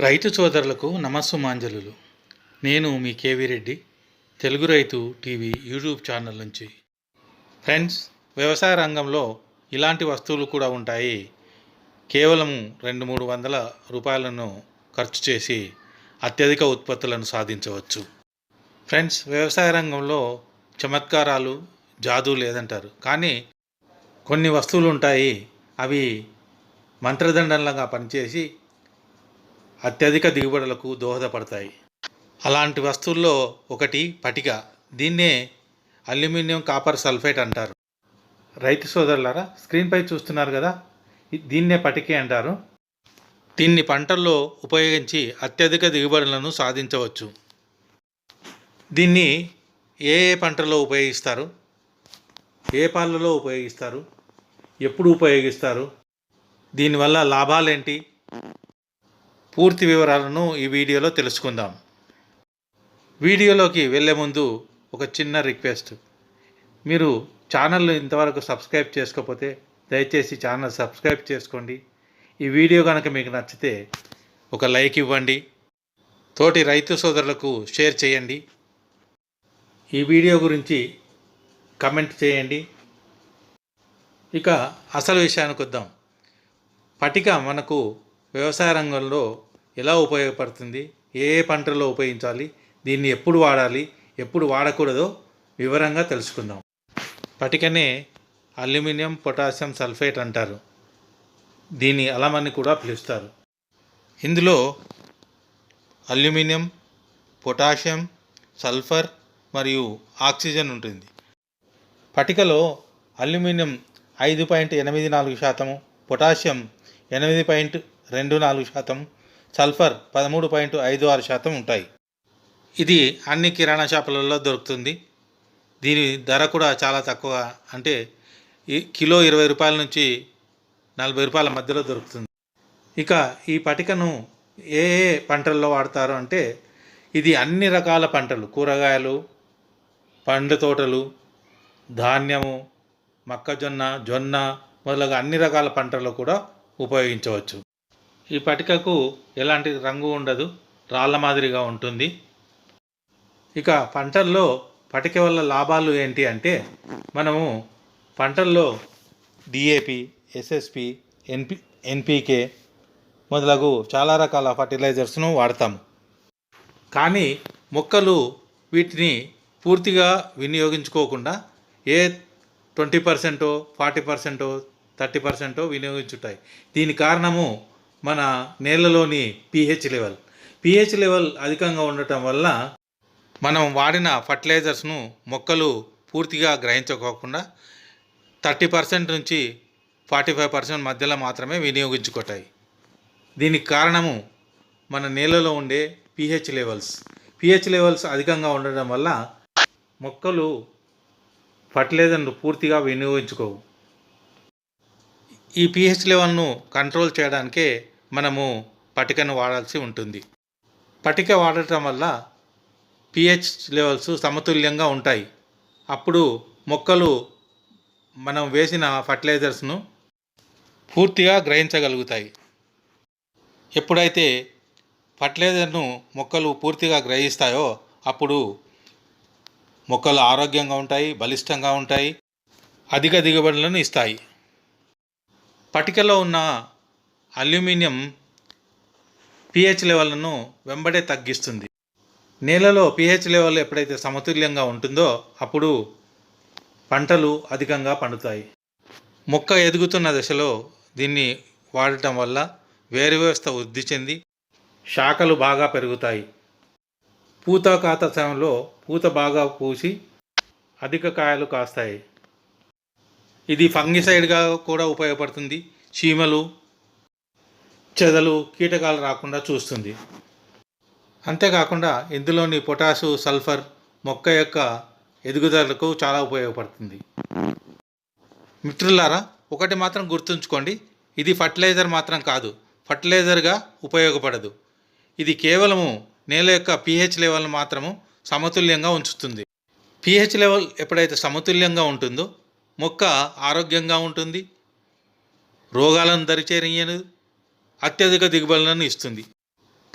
రైతు సోదరులకు నమస్సుమాంజలు నేను మీ కేవీ రెడ్డి తెలుగు రైతు టీవీ యూట్యూబ్ ఛానల్ నుంచి. ఫ్రెండ్స్ వ్యవసాయ రంగంలో ఇలాంటి వస్తువులు కూడా ఉంటాయి. కేవలం రెండు మూడు వందల రూపాయలను ఖర్చు చేసి అత్యధిక ఉత్పత్తులను సాధించవచ్చు. ఫ్రెండ్స్ వ్యవసాయ రంగంలో చమత్కారాలు జాదు లేదంటారు. కానీ కొన్ని వస్తువులు ఉంటాయి. అవి మంత్రదండంలాగా పనిచేసి అత్యధిక దిగుబడులకు దోహదపడతాయి. అలాంటి వస్తువుల్లో ఒకటి పటిక. దీన్నే అల్యూమినియం కాపర్ సల్ఫేట్ అంటారు. రైతు సోదరులారా స్క్రీన్పై చూస్తున్నారు కదా? దీన్నే పటికే అంటారు. దీన్ని పంటల్లో ఉపయోగించి అత్యధిక దిగుబడులను సాధించవచ్చు. దీన్ని ఏ ఏ పంటల్లో ఉపయోగిస్తారు? ఏ పాలలో ఉపయోగిస్తారు? ఎప్పుడు ఉపయోగిస్తారు? దీనివల్ల లాభాలేంటి? పూర్తి వివరాలను ఈ వీడియోలో తెలుసుకుందాం. వీడియోలోకి వెళ్ళే ముందు ఒక చిన్న రిక్వెస్ట్. మీరు ఛానల్ ఇంతవరకు సబ్స్క్రైబ్ చేసుకోకపోతే దయచేసి ఛానల్ సబ్స్క్రైబ్ చేసుకోండి. ఈ వీడియో కనుక మీకు నచ్చితే ఒక లైక్ ఇవ్వండి. తోటి రైతు సోదరులకు షేర్ చేయండి. ఈ వీడియో గురించి కమెంట్ చేయండి. ఇక అసలు విషయానికి వద్దాం. పటిక మనకు వ్యవసాయ రంగంలో ఎలా ఉపయోగపడుతుంది? ఏ ఏ పంటల్లో ఉపయోగించాలి? దీన్ని ఎప్పుడు వాడాలి? ఎప్పుడు వాడకూడదో వివరంగా తెలుసుకుందాం. పటికనే అల్యూమినియం పొటాషియం సల్ఫేట్ అంటారు. దీని అలమని కూడా పిలుస్తారు. ఇందులో అల్యూమినియం పొటాషియం సల్ఫర్ మరియు ఆక్సిజన్ ఉంటుంది. పటికలో అల్యూమినియం ఐదు పాయింట్ ఎనిమిది నాలుగు శాతము పొటాషియం ఎనిమిది పాయింట్ రెండు నాలుగు శాతం సల్ఫర్ పదమూడు పాయింట్ ఐదు ఆరు శాతం ఉంటాయి. ఇది అన్ని కిరాణా షాపులలో దొరుకుతుంది. దీని ధర కూడా చాలా తక్కువ. అంటే ఈ కిలో ఇరవై రూపాయల నుంచి నలభై రూపాయల మధ్యలో దొరుకుతుంది. ఇక ఈ పటికను ఏ ఏ పంటల్లో వాడతారు అంటే ఇది అన్ని రకాల పంటలు. కూరగాయలు పండ్ల తోటలు ధాన్యము మొక్కజొన్న జొన్న మొదలగు అన్ని రకాల పంటల్లో కూడా ఉపయోగించవచ్చు. ఈ పటికకు ఎలాంటి రంగు ఉండదు రాళ్ళ మాదిరిగా ఉంటుంది. ఇక పంటల్లో పటిక వల్ల లాభాలు ఏంటి అంటే మనము పంటల్లో డిఏపి ఎస్ఎస్పి ఎన్పి ఎన్పికే మొదలగు చాలా రకాల ఫర్టిలైజర్స్ను వాడతాము. కానీ మొక్కలు వీటిని పూర్తిగా వినియోగించుకోకుండా ఏ ట్వంటీ పర్సెంటో ఫార్టీ పర్సెంటో థర్టీ పర్సెంటో వినియోగించుంటాయి దీని కారణము మన నేలలోని పిహెచ్ లెవెల్. పిహెచ్ లెవెల్ అధికంగా ఉండటం వల్ల మనం వాడిన ఫర్టిలైజర్స్ను మొక్కలు పూర్తిగా గ్రహించుకోకుండా థర్టీ పర్సెంట్ నుంచి ఫార్టీ ఫైవ్ పర్సెంట్ మధ్యలో మాత్రమే వినియోగించుకుంటాయి. దీనికి కారణము మన నేలలో ఉండే పిహెచ్ లెవెల్స్. పిహెచ్ లెవెల్స్ అధికంగా ఉండడం వల్ల మొక్కలు ఫర్టిలైజర్ను పూర్తిగా వినియోగించుకోవు. ఈ పిహెచ్ లెవెల్ను కంట్రోల్ చేయడానికే మనము పటికను వాడాల్సి ఉంటుంది. పటిక వాడటం వల్ల పిహెచ్ లెవెల్స్ సమతుల్యంగా ఉంటాయి. అప్పుడు మొక్కలు మనం వేసిన ఫర్టిలైజర్స్ను పూర్తిగా గ్రహించగలుగుతాయి. ఎప్పుడైతే ఫర్టిలైజర్ను మొక్కలు పూర్తిగా గ్రహిస్తాయో అప్పుడు మొక్కలు ఆరోగ్యంగా ఉంటాయి బలిష్టంగా ఉంటాయి అధిక దిగుబడులను ఇస్తాయి. పటికలో ఉన్న అల్యూమినియం పిహెచ్ లెవెల్ను వెంబడే తగ్గిస్తుంది. నేలలో పిహెచ్ లెవెల్ ఎప్పుడైతే సమతుల్యంగా ఉంటుందో అప్పుడు పంటలు అధికంగా పండుతాయి. మొక్క ఎదుగుతున్న దశలో దీన్ని వాడటం వల్ల వేరు వ్యవస్థ వృద్ధి చెంది శాఖలు బాగా పెరుగుతాయి. పూత కాత సమయంలో పూత బాగా పూసి అధిక కాయలు కాస్తాయి. ఇది ఫంగిసైడ్గా కూడా ఉపయోగపడుతుంది. చీమలు చెదలు కీటకాలు రాకుండా చూస్తుంది. అంతేకాకుండా ఇందులోని పొటాషు సల్ఫర్ మొక్క యొక్క ఎదుగుదలకు చాలా ఉపయోగపడుతుంది. మిత్రులారా ఒకటి మాత్రం గుర్తుంచుకోండి. ఇది ఫర్టిలైజర్ మాత్రం కాదు. ఫర్టిలైజర్గా ఉపయోగపడదు. ఇది కేవలము నేల యొక్క పిహెచ్ లెవెల్ మాత్రము సమతుల్యంగా ఉంచుతుంది. పిహెచ్ లెవెల్ ఎప్పుడైతే సమతుల్యంగా ఉంటుందో మొక్క ఆరోగ్యంగా ఉంటుంది. రోగాలను దరిచేరియను అత్యధిక దిగుబడులను ఇస్తుంది.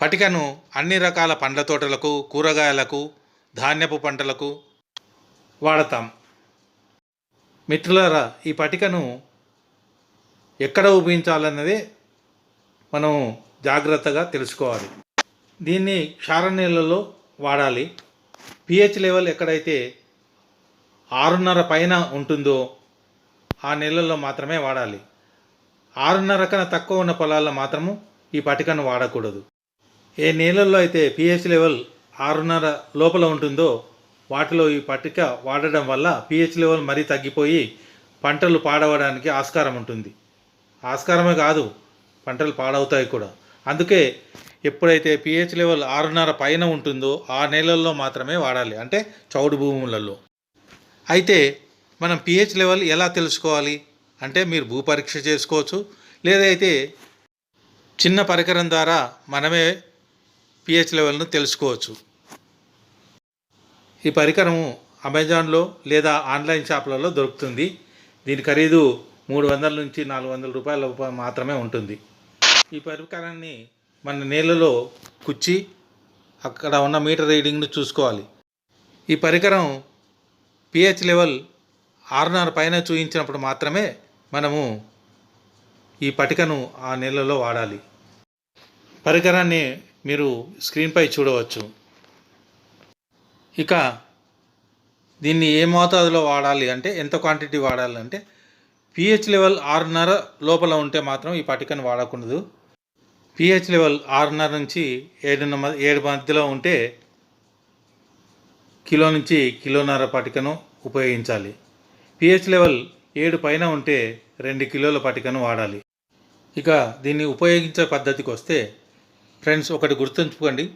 పటికను అన్ని రకాల పండ్ల తోటలకు కూరగాయలకు ధాన్యపు పంటలకు వాడతాం. మిత్రులారా ఈ పటికను ఎక్కడ ఉపయోగించాలన్నదే మనం జాగ్రత్తగా తెలుసుకోవాలి. దీన్ని క్షార నీళ్ళలో వాడాలి. పిహెచ్ లెవెల్ ఎక్కడైతే ఆరున్నర పైన ఉంటుందో ఆ నీళ్ళల్లో మాత్రమే వాడాలి. ఆరున్నర కన్నా తక్కువ ఉన్న పొలాల్లో మాత్రము ఈ పటికను వాడకూడదు. ఏ నీళ్ళల్లో అయితే పిహెచ్ లెవెల్ ఆరున్నర లోపల ఉంటుందో వాటిలో ఈ పట్టిక వాడడం వల్ల పిహెచ్ లెవెల్ మరీ తగ్గిపోయి పంటలు పాడవడానికి ఆస్కారం ఉంటుంది. ఆస్కారమే కాదు పంటలు పాడవుతాయి కూడా. అందుకే ఎప్పుడైతే పిహెచ్ లెవెల్ ఆరున్నర పైన ఉంటుందో ఆ నేలల్లో మాత్రమే వాడాలి అంటే చౌడు భూములలో. అయితే మనం పిహెచ్ లెవెల్ ఎలా తెలుసుకోవాలి? అంటే మీరు భూపరీక్ష చేసుకోవచ్చు లేదైతే చిన్న పరికరం ద్వారా మనమే పిహెచ్ లెవెల్ను తెలుసుకోవచ్చు. ఈ పరికరము అమెజాన్లో లేదా ఆన్లైన్ షాపులలో దొరుకుతుంది. దీని ఖరీదు మూడు వందల నుంచి నాలుగు వందల రూపాయల మాత్రమే ఉంటుంది. ఈ పరికరాన్ని మన నీళ్ళలో కుచ్చి అక్కడ ఉన్న మీటర్ రీడింగ్ను చూసుకోవాలి. ఈ పరికరం పిహెచ్ లెవెల్ ఆరున్నర పైన చూపించినప్పుడు మాత్రమే మనము ఈ పటికను ఆ నీళ్ళలో వాడాలి. పరికరాన్ని మీరు స్క్రీన్పై చూడవచ్చు. ఇక దీన్ని ఏ మోతాదులో వాడాలి అంటే ఎంత క్వాంటిటీ వాడాలంటే పిహెచ్ లెవెల్ ఆరున్నర లోపల ఉంటే మాత్రం ఈ పటికను వాడకూడదు. పిహెచ్ లెవెల్ ఆరున్నర నుంచి ఏడున్న ఏడు మధ్యలో ఉంటే కిలో నుంచి కిలోన్నర పటికను ఉపయోగించాలి. పిహెచ్ లెవెల్ ఏడు పైన ఉంటే రెండు కిలోల పటికను వాడాలి. ఇక దీన్ని ఉపయోగించే పద్ధతికి వస్తే ఫ్రెండ్స్ ఒకటి గుర్తుంచుకోండి.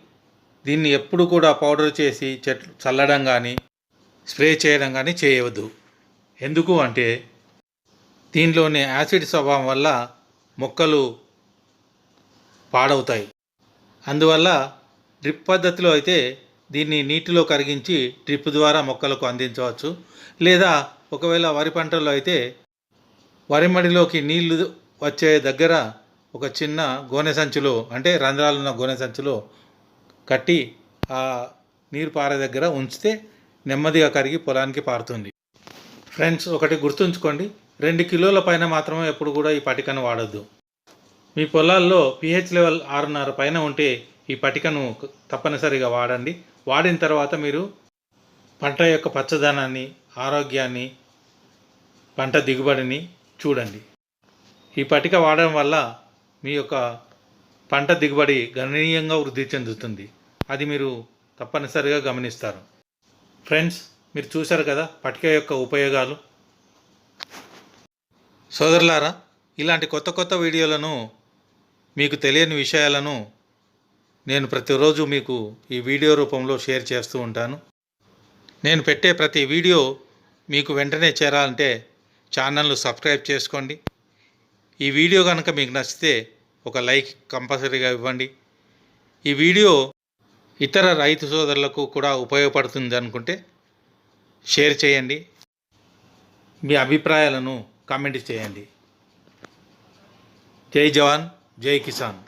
దీన్ని ఎప్పుడు కూడా పౌడర్ చేసి చెట్లు చల్లడం కానీ స్ప్రే చేయడం కానీ చేయవద్దు. ఎందుకు అంటే దీనిలోని యాసిడ్ స్వభావం వల్ల మొక్కలు పాడవుతాయి. అందువల్ల డ్రిప్ పద్ధతిలో అయితే దీన్ని నీటిలో కరిగించి డ్రిప్ ద్వారా మొక్కలకు అందించవచ్చు. లేదా ఒకవేళ వరి పంటలో అయితే వరి మడిలోకి నీళ్ళు వచ్చే దగ్గర ఒక చిన్న గోనె సంచులో అంటే రంధ్రాలున్న గోనె సంచులో కట్టి ఆ నీరు పారే దగ్గర ఉంచితే నెమ్మదిగా కరిగి పొలానికి పారుతుంది. ఫ్రెండ్స్ ఒకటి గుర్తుంచుకోండి. రెండు కిలోల పైన మాత్రమే ఎప్పుడు కూడా ఈ పటికను వాడద్దు. మీ పొలాల్లో పిహెచ్ లెవెల్ ఆరున్నర పైన ఉంటే ఈ పటికను తప్పనిసరిగా వాడండి. వాడిన తర్వాత మీరు పంట యొక్క పచ్చదనాన్ని ఆరోగ్యాన్ని పంట దిగుబడిని చూడండి. ఈ పటిక వాడడం వల్ల మీ యొక్క పంట దిగుబడి గణనీయంగా వృద్ధి చెందుతుంది. అది మీరు తప్పనిసరిగా గమనిస్తారు. ఫ్రెండ్స్ మీరు చూశారు కదా పటిక యొక్క ఉపయోగాలు? సోదరులారా ఇలాంటి కొత్త కొత్త వీడియోలను మీకు తెలియని విషయాలను నేను ప్రతిరోజు మీకు ఈ వీడియో రూపంలో షేర్ చేస్తూ ఉంటాను. నేను పెట్టే ప్రతి వీడియో మీకు వెంటనే చేరాలంటే ఛానల్ను సబ్స్క్రైబ్ చేసుకోండి. ఈ వీడియో కనుక మీకు నచ్చితే ఒక లైక్ కంపల్సరీగా ఇవ్వండి. ఈ వీడియో ఇతర రైతు సోదరులకు కూడా ఉపయోగపడుతుంది అనుకుంటే షేర్ చేయండి. మీ అభిప్రాయాలను కామెంట్ చేయండి. జై జవాన్ జై కిసాన్.